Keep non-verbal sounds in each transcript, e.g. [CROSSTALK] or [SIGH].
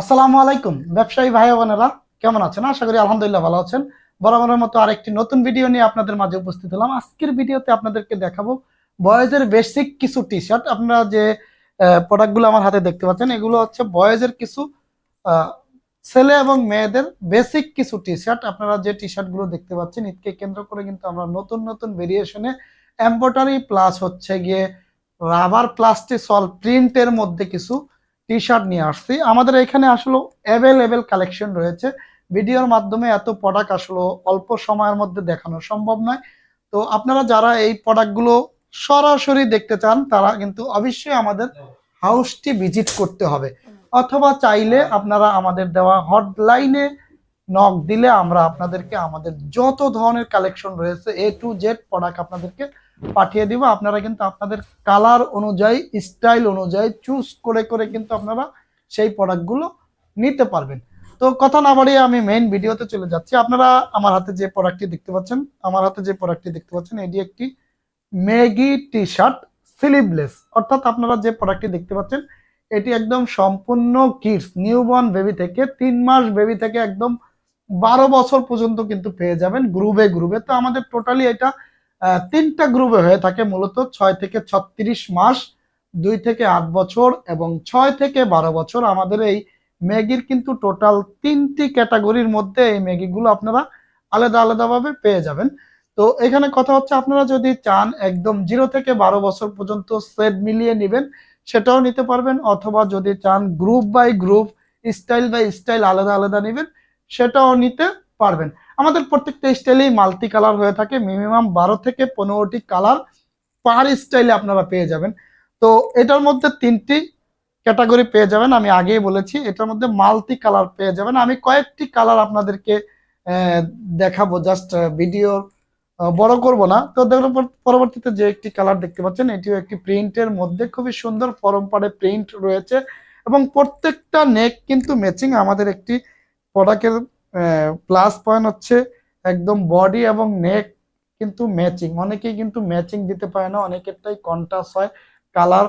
আসসালামু আলাইকুম, ব্যবসায়ী ভাই বোনেরা, কেমন আছেন? আশা করি আলহামদুলিল্লাহ ভালো আছেন। বরাবরের মতো আরেকটি নতুন ভিডিও নিয়ে আপনাদের মাঝে উপস্থিত হলাম। আজকের ভিডিওতে আপনাদেরকে দেখাবো বয়েজের বেসিক কিছু টি শার্ট আপনারা যে প্রোডাক্টগুলো আমার হাতে দেখতে পাচ্ছেন, এগুলো হচ্ছে বয়েজের কিছু ছেলে এবং মেয়েদের বেসিক কিছু টি শার্ট আপনারা যে টি শার্টগুলো দেখতে পাচ্ছেন ঈদকে কেন্দ্র করে কিন্তু আমরা নতুন নতুন ভেরিয়েশনে এম্ব্রয়ডারি প্লাস হচ্ছে গিয়ে রাবার প্লাস্টিক সল প্রিন্টের মধ্যে কিছু টি শার্ট নিয়ে আসছি। আমাদের এখানে আসলে অ্যাভেলেবেল কালেকশন রয়েছে। ভিডিওর মাধ্যমে এত প্রোডাক্ট আসলে অল্প সময়ের মধ্যে দেখানো সম্ভব নয়। তো আপনারা যারা এই প্রোডাক্টগুলো সরাসরি দেখতে চান, তারা কিন্তু অবশ্যই আমাদের হাউসটি ভিজিট করতে হবে। অথবা চাইলে আপনারা আমাদের দেওয়া হটলাইনে নক দিলে আমরা আপনাদেরকে আমাদের যত ধরনের কালেকশন রয়েছে এ টু জেড প্রোডাক্ট আপনাদেরকে পাঠিয়ে দিব। আপনারা কিন্তু আপনাদের কালার অনুযায়ী স্টাইল অনুযায়ী চুজ করে করে কিন্তু আপনারা সেই প্রোডাক্টগুলো নিতে পারবেন। তো কথা না বাড়িয়ে আমি মেইন ভিডিওতে চলে যাচ্ছি। আপনারা আমার হাতে যে প্রোডাক্টটি দেখতে পাচ্ছেন, আমার হাতে যে প্রোডাক্টটি দেখতে পাচ্ছেন, এটি একটি ম্যাগি টি শার্ট স্লিভলেস অর্থাৎ আপনারা যে প্রোডাক্টটি দেখতে পাচ্ছেন, এটি একদম সম্পূর্ণ কিডস নিউবর্ন বেবি থেকে তিন মাস বেবি থেকে একদম বারো বছর পর্যন্ত কিন্তু পেয়ে যাবেন গ্রুপে গ্রুপে। তো আমাদের টোটালি এটা তিনটা গ্রুপে হয়ে থাকে মূলত, ছয় থেকে ছত্রিশ মাস, দুই থেকে আট বছর এবং ছয় থেকে বারো বছর। আমাদের এই ম্যাগির কিন্তু টোটাল তিনটি ক্যাটাগরির মধ্যে এই ম্যাগিগুলো আপনারা আলাদা আলাদাভাবে পেয়ে যাবেন। তো এখানে কথা হচ্ছে, আপনারা যদি চান একদম জিরো থেকে বারো বছর পর্যন্ত সেট মিলিয়ে নেবেন, সেটাও নিতে পারবেন। অথবা যদি চান group by group, style by style আলাদা আলাদা নেবেন সেটাও নিতে পারবেন। আমাদের প্রত্যেকটা স্টাইলেই মাল্টি কালার হয়ে থাকে। মিনিমাম বারো থেকে পনেরোটি কালার পার স্টাইলে আপনারা পেয়ে যাবেন। তো এটার মধ্যে তিনটি ক্যাটাগরি পেয়ে যাবেন। আমি আগেই বলেছি, এটার মধ্যে মাল্টি কালার পেয়ে যাবেন। আমি কয়েকটি কালার আপনাদেরকে দেখাবো। জাস্ট ভিডিও বড় করব না। তো পরবর্তীতে যে একটি কালার দেখতে পাচ্ছেন, এটিও একটি প্রিন্টের মধ্যে খুবই সুন্দর পরম্পরে প্রিন্ট রয়েছে এবং প্রত্যেকটা নেক কিন্তু ম্যাচিং আমাদের একটি প্রোডাক্টের প্লাস পয়েন্ট হচ্ছে একদম বডি এবং নেক কিন্তু ম্যাচিং অনেকেই কিন্তু ম্যাচিং দিতে পারে না, অনেকেরটাই কন্ট্রাস্ট হয় কালার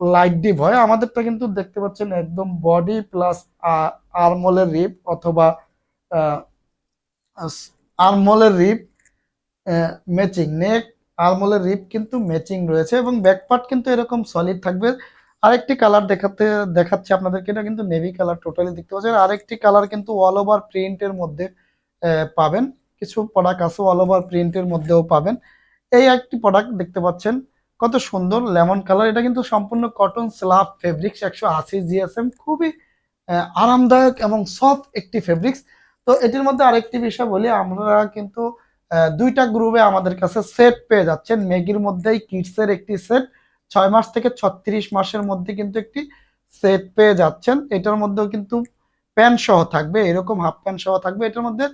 লাইট ডিপ হয়। আমাদেরটা কিন্তু দেখতে পাচ্ছেন একদম বডি প্লাস আরমোলের রিপ অথবা আরমোলের রিপ ম্যাচিং নেক আরমোলের রিপ কিন্তু ম্যাচিং রয়েছে এবং ব্যাকপার্ট কিন্তু এরকম সলিড থাকবে। আরেকটি কালার দেখাতে, দেখাচ্ছি আপনাদেরকে, এটা কিন্তু নেভি কালার টোটালি দেখতে পাচ্ছেন। আরেকটি কালার কিন্তু অল ওভার প্রিন্টের মধ্যে পাবেন। কিছু প্রোডাক্ট আছে অল ওভার প্রিন্টের মধ্যেও পাবেন। এই একটি প্রোডাক্ট দেখতে পাচ্ছেন, কত সুন্দর লেমন কালার এটা কিন্তু সম্পূর্ণ কটন স্ল্যাব ফেব্রিক্স একশো আশি জিএসএম খুবই আরামদায়ক এবং সফট একটি ফেব্রিক্স তো এটির মধ্যে আরেকটি বিষয় বলি, আমরা কিন্তু দুইটা গ্রুপে আমাদের কাছে সেট পেয়ে যাচ্ছেন। ম্যাগির মধ্যেই কিডসের একটি সেট ছয় মাস থেকে ছত্রিশ মাসের মধ্যে কিন্তু একটি সেট পেয়ে যাচ্ছেন। এটার মধ্যেও কিন্তু প্যান্ট সহ থাকবে, এরকম হাফ প্যান্ট সহ থাকবে। এটার মধ্যে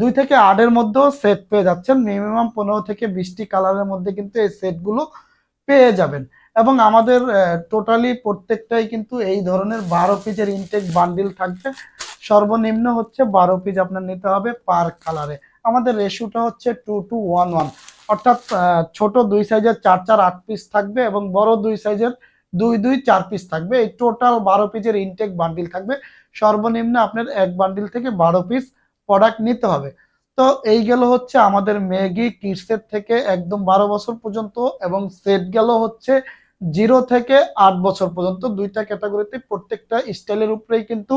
দুই থেকে আটের মধ্যেও সেট পেয়ে যাচ্ছেন। মিনিমাম পনেরো থেকে বিশটি কালারের মধ্যে কিন্তু এই সেটগুলো পেয়ে যাবেন। এবং আমাদের টোটালি প্রত্যেকটাই কিন্তু এই ধরনের বারো পিসের ইনটেক বান্ডিল থাকবে। সর্বনিম্ন হচ্ছে বারো পিস আপনার নিতে হবে পার কালারে আমাদের রেশিওটা হচ্ছে টু টু ওয়ান ওয়ান অর্থাৎ ছোট দুই সাইজের চার চার আট পিস থাকবে এবং বড় দুই সাইজের দুই দুই চার পিস থাকবে। এই টোটাল বারো পিসের ইনটেক বান্ডিল থাকবে। সর্বনিম্ন আপনার এক বান্ডিল থেকে বারো পিস প্রোডাক্ট নিতে হবে। তো এই গেল হচ্ছে আমাদের ম্যাগি কিডসের থেকে একদম বারো বছর পর্যন্ত এবং সেট গেল হচ্ছে জিরো থেকে আট বছর পর্যন্ত। দুইটা ক্যাটাগরিতে প্রত্যেকটা স্টাইলের উপরেই কিন্তু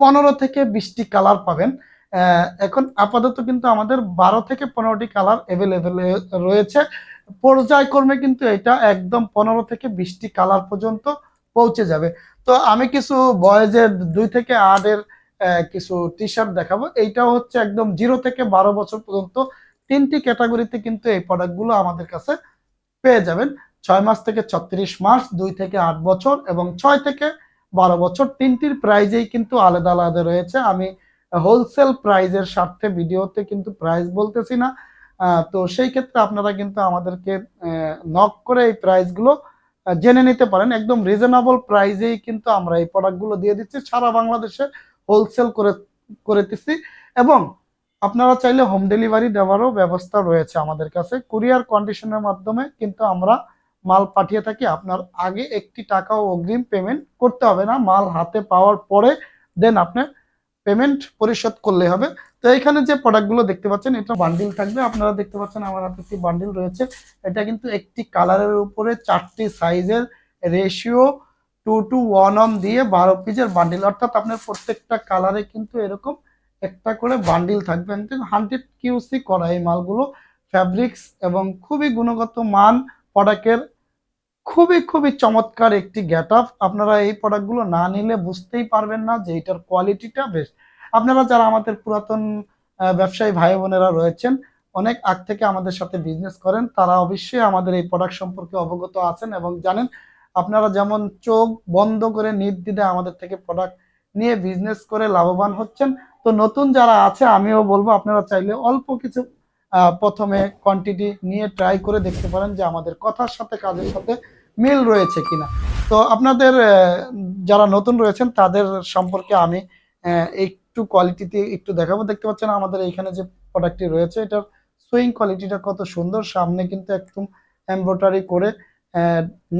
পনেরো থেকে বিশটি কালার পাবেন। এখন আপাতত কিন্তু আমাদের বারো থেকে পনেরোটি কালার অ্যাভেলেবেল রয়েছে। পর্যায়ক্রমে কিন্তু এটা একদম পনেরো থেকে বিশটি কালার পর্যন্ত পৌঁছে যাবে। তো আমি কিছু বয়েজের দুই থেকে আটের কিছু টি শার্ট দেখাবো। এইটাও হচ্ছে একদম জিরো থেকে বারো বছর পর্যন্ত তিনটি ক্যাটাগরিতে কিন্তু এই প্রোডাক্টগুলো আমাদের কাছে পেয়ে যাবেন। ছয় মাস থেকে ছত্রিশ মাস, দুই থেকে আট বছর এবং ছয় থেকে বারো বছর। তিনটির প্রাইজেই কিন্তু আলাদা আলাদা রয়েছে। আমি হোলসেল প্রাইজের স্বার্থে ভিডিওতে কিন্তু প্রাইস বলতেছি না। তো সেই ক্ষেত্রে আপনারা কিন্তু আমাদেরকে নক করে এই প্রাইসগুলো জেনে নিতে পারেন। একদম রিজনেবল প্রাইজেই কিন্তু আমরা এই প্রোডাক্টগুলো দিয়ে দিচ্ছি। সারা বাংলাদেশে হোলসেল করে করে দিচ্ছি এবং আপনারা চাইলে হোম ডেলিভারি দেওয়ারও ব্যবস্থা রয়েছে আমাদের কাছে। কুরিয়ার কন্ডিশনের মাধ্যমে কিন্তু আমরা মাল পাঠিয়ে থাকি। আপনার আগে একটি টাকাও অগ্রিম পেমেন্ট করতে হবে না। মাল হাতে পাওয়ার পরে দেন আপনার পেমেন্ট পরিশোধ করলে হবে। তো এখানে যে প্রোডাক্টগুলো দেখতে পাচ্ছেন, এটা বান্ডিল থাকবে। আপনারা দেখতে পাচ্ছেন আমার হাতে একটি বান্ডিল রয়েছে। এটা কিন্তু একটি কালারের উপরে চারটি সাইজের ratio two two one on দিয়ে বারো পিসের বান্ডিল অর্থাৎ আপনার প্রত্যেকটা কালারে কিন্তু এরকম একটা করে বান্ডিল থাকবে। হান্ড্রেড কিউসি করা এই মালগুলো। ফ্যাব্রিক্স এবং খুবই গুণগত মান প্রোডাক্টের খুবই খুবই চমৎকার একটি গেট আপ আপনারা এই প্রোডাক্টগুলো না নিলে বুঝতেই পারবেন না যে এটার কোয়ালিটিটা বেশ। আপনারা যারা আমাদের পুরাতন ব্যবসায়ী ভাই বোনেরা রয়েছেন, অনেক আগ থেকে আমাদের সাথে বিজনেস করেন, তারা অবশ্যই আমাদের এই প্রোডাক্ট সম্পর্কে অবগত আছেন এবং জানেন আপনারা যেমন চোখ বন্ধ করে নির্দ্বিধায় আমাদের থেকে প্রোডাক্ট নিয়ে বিজনেস করে লাভবান হচ্ছেন। তো নতুন যারা আছে, আমিও বলব আপনারা চাইলে অল্প কিছু প্রথমে কোয়ান্টিটি নিয়ে ট্রাই করে দেখতে পারেন যে আমাদের কথার সাথে, কাজের সাথে মিল রয়েছে কিনা। তো আপনাদের যারা নতুন রয়েছেন, তাদের সম্পর্কে আমি একটু কোয়ালিটিতে একটু দেখাবো। দেখতে পাচ্ছেন আমাদের এইখানে যে প্রোডাক্টটি রয়েছে, এটার সুইং কোয়ালিটিটা কত সুন্দর। সামনে কিন্তু একদম এমব্রয়ডারি করে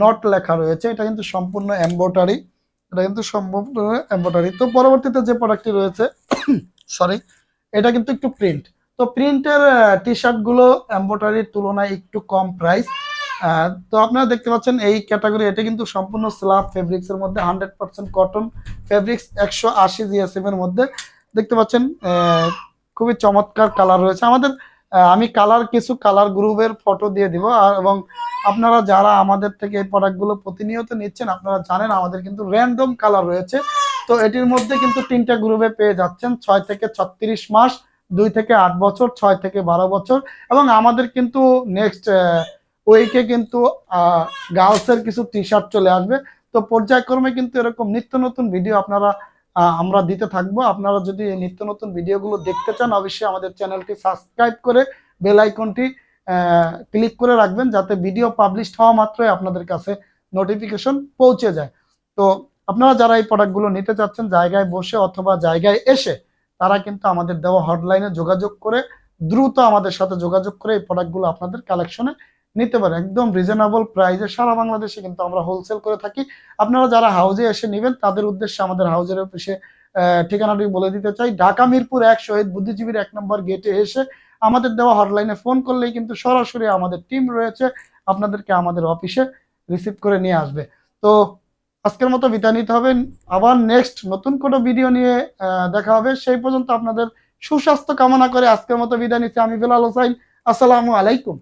নট লেখা রয়েছে। এটা কিন্তু সম্পূর্ণ এমব্রয়ডারি এটা কিন্তু সম্পূর্ণ এমব্রয়ডারি তো পরবর্তীতে যে প্রোডাক্টটি রয়েছে [COUGHS] সরি এটা কিন্তু একটু প্রিন্ট তো প্রিন্টের টি শার্টগুলো এমব্রয়ডারির তুলনায় একটু কম প্রাইস তো আপনারা দেখতে পাচ্ছেন এই ক্যাটাগরি, এটা কিন্তু সম্পূর্ণ স্ল্যাব ফেব্রিক্স এর মধ্যে হান্ড্রেড পার্সেন্ট কটন ফেব্রিক্স একশো আশি জিএসএম এর মধ্যে। দেখতে পাচ্ছেন খুবই চমৎকার কালার রয়েছে। আমাদের আমি কালার কিছু কালার গ্রুপের ফটো দিয়ে দিব। আর, এবং আপনারা যারা আমাদের থেকে এই প্রোডাক্টগুলো প্রতিনিয়ত নিচ্ছেন, আপনারা জানেন আমাদের কিন্তু র্যান্ডম কালার রয়েছে। তো এটির মধ্যে কিন্তু তিনটা গ্রুপে পেয়ে যাচ্ছেন, ছয় থেকে ছত্রিশ মাস, দুই থেকে আট বছর, ছয় থেকে বারো বছর। এবং আমাদের কিন্তু নেক্সট উইকে কিন্তু গার্লসের কিছু টি শার্ট চলে আসবে। তো পর্যায়ক্রমে কিন্তু এরকম নিত্য নতুন ভিডিও আপনারা আমরা দিতে থাকব। আপনারা যদি এই নিত্য নতুন ভিডিওগুলো দেখতে চান, অবশ্যই আমাদের চ্যানেলটি সাবস্ক্রাইব করে বেল আইকনটি ক্লিক করে রাখবেন, যাতে ভিডিও পাবলিশ হওয়া মাত্রই আপনাদের কাছে নোটিফিকেশন পৌঁছে যায়। তো আপনারা যারা এই প্রোডাক্টগুলো নিতে চাচ্ছেন, জায়গায় বসে অথবা জায়গায় এসে, তারা কিন্তু আমাদের দেওয়া হটলাইনে যোগাযোগ করে, দ্রুত আমাদের সাথে যোগাযোগ করে এই প্রোডাক্টগুলো আপনাদের কালেকশনে নিতে পারেন। একদম রিজনেবল প্রাইসে সারা বাংলাদেশে কিন্তু আমরা হোলসেল করে থাকি। আপনারা যারা হাউজে এসে নেবেন, তাদের উদ্দেশ্যে আমাদের হাউজের অফিসে ঠিকানাটি বলে দিতে চাই। ঢাকা, মিরপুর এক, শহীদ বুদ্ধিজীবীর এক নম্বর গেটে এসে আমাদের দেওয়া হটলাইনে ফোন করলেই কিন্তু সরাসরি আমাদের টিম রয়েছে, আপনাদেরকে আমাদের অফিসে রিসিভ করে নিয়ে আসবে। তো আজকের মতো বিদায় নিতে হবে। আবার নেক্সট নতুন কোনো ভিডিও নিয়ে দেখা হবে। সেই পর্যন্ত আপনাদের সুস্বাস্থ্য কামনা করে আজকের মতো বিদায় নিচ্ছি। আমি বেলাল হোসাইন আসসালামু আলাইকুম।